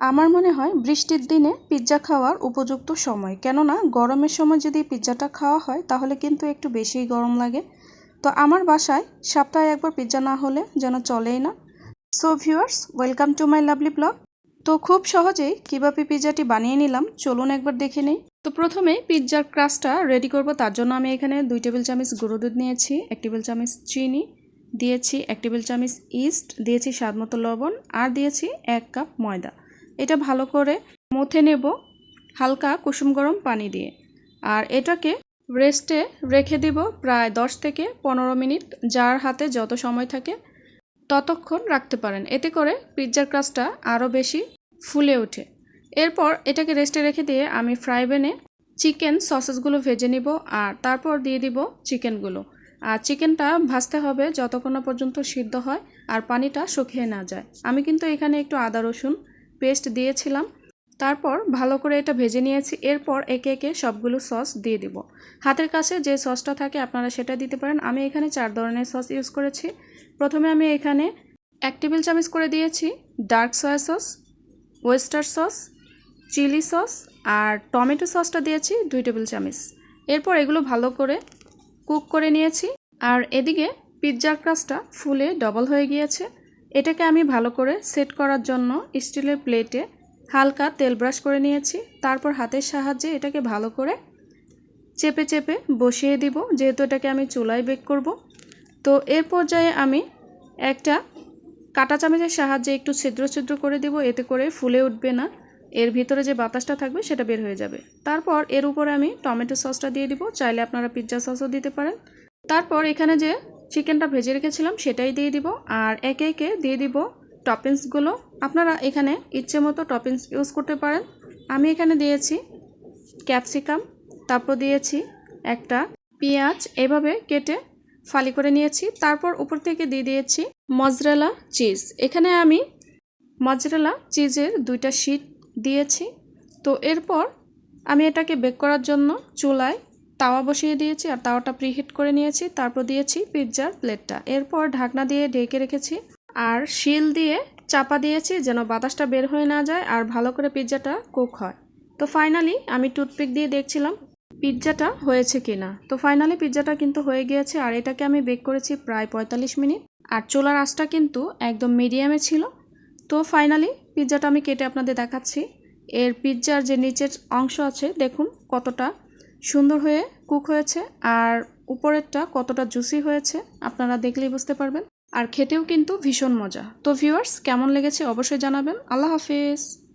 আমার মনে হয় বৃষ্টির দিনে পিৎজা খাওয়ার উপযুক্ত সময়। কেননা, গরমের সময় যদি পিৎজাটা খাওয়া হয়, তাহলে কিন্তু একটু বেশিই গরম লাগে। তো আমার বাসায় সপ্তাহে একবার পিৎজা না হলে যেন চলেই না। So viewers welcome to my lovely blog তো খুব সহজেই কীভাবে পিৎজাটি বানিয়ে নিলাম, চলুন একবার দেখে নিই। তো প্রথমে পিৎজার ক্রাস্টটা রেডি করব, তার জন্য আমি এখানে দুই টেবিল চামচ গুঁড়ো দুধ নিয়েছি, এক টেবিল চামচ চিনি দিয়েছি, এক টেবিল চামচ ইস্ট দিয়েছি স্বাদ মতো লবণ, আর দিয়েছি এক কাপ ময়দা। এটা ভালো করে মথে নেব হালকা কুসুম গরম পানি দিয়ে। আর এটাকে রেস্টে রেখে দিব প্রায় দশ থেকে পনেরো মিনিট, যার হাতে যত সময় থাকে ততক্ষণ রাখতে পারেন। এতে করে পিৎজার ক্রাস্টটা আরও বেশি ফুলে ওঠে। এরপর এটাকে রেস্টে রেখে দিয়ে আমি ফ্রাই প্যানে চিকেন সসেসগুলো ভেজে নিব আর তারপর দিয়ে দিব চিকেনগুলো। আর চিকেনটা ভাজতে হবে যতক্ষণ না পর্যন্ত সিদ্ধ হয় আর পানিটা শুকিয়ে না যায়। আমি কিন্তু এখানে একটু আদা রসুন পেস্ট দিয়েছিলাম। তারপর ভালো করে এটা ভেজে নিয়েছি। এরপর একে একে সবগুলো সস দিয়ে দিব। হাতের কাছে যে সসটা থাকে আপনারা সেটা দিতে পারেন। আমি এখানে চার ধরনের সস ইউজ করেছি। প্রথমে আমি এখানে এক টেবিল চামচ করে দিয়েছি dark soya sauce, oyster sauce, chilli sauce আর টমেটো সসটা দিয়েছি দুই টেবিল চামচ। এরপর এগুলো ভালো করে কুক করে নিয়েছি। আর এদিকে পিৎজার ক্রাস্টটা ফুলে ডবল হয়ে গিয়েছে। এটাকে আমি ভালো করে সেট করার জন্য স্টিলের প্লেটে হালকা তেল ব্রাশ করে নিয়েছি। তারপর হাতের সাহায্যে এটাকে ভালো করে চেপে চেপে বসিয়ে দিব, যেহেতু এটাকে আমি চুলায় বেক করব। তো এর পর্যায়ে আমি একটা কাটা চামচের সাহায্যে একটু ছিদ্র ছিদ্র করে দিব, এতে করে ফুলে উঠবে না। এর ভিতরে যে বাতাসটা থাকবে সেটা বের হয়ে যাবে। তারপর এর উপরে আমি টমেটো সসটা দিয়ে দিব, চাইলে আপনারা পিৎজা সসও দিতে পারেন। তারপর এখানে যে চিকেনটা ভেজে রেখেছিলাম, সেটাই দিয়ে দিব। আর একে একে দিয়ে দিব টপিংসগুলো। আপনারা এখানে ইচ্ছে মতো টপিংস ইউজ করতে পারেন। আমি এখানে দিয়েছি ক্যাপসিকাম, তারপর দিয়েছি একটা পেঁয়াজ, এভাবে কেটে ফালি করে নিয়েছি। তারপর উপর থেকে দিয়ে দিয়েছি মজরেলা চিজ। এখানে আমি মজরেলা চিজের দুইটা শিট দিয়েছি। তো এরপর আমি এটাকে বেক করার জন্য চুলায় তাওয়া বসিয়ে দিয়েছি আর তাওয়াটা প্রিহিট করে নিয়েছি, তারপর দিয়েছি পিৎজার প্লেটটা এরপর ঢাকনা দিয়ে ঢেকে রেখেছি আর শিল দিয়ে চাপা দিয়েছি যেন বাতাসটা বের হয়ে না যায় আর ভালো করে পিৎজাটা কুক হয়। তো ফাইনালি আমি টুথপিক দিয়ে দেখছিলাম পিৎজাটা হয়েছে কি না তো ফাইনালি পিৎজাটা কিন্তু হয়ে গিয়েছে আর এটাকে আমি বেক করেছি প্রায় পঁয়তাল্লিশ মিনিট। আর চুলার আঁচটা কিন্তু একদম মিডিয়ামে ছিল। তো ফাইনালি পিৎজাটা আমি কেটে আপনাদের দেখাচ্ছি। এর পিৎজার যে নিচের অংশ আছে, দেখুন কতটা সুন্দর হয়ে কুক হয়েছে আর উপরেরটা কতটা জুসি হয়েছে আপনারা দেখলেই বুঝতে পারবেন। আর খেতেও কিন্তু ভীষণ মজা। তো ভিউয়ার্স, কেমন লেগেছে অবশ্যই জানাবেন। আল্লাহ হাফিজ।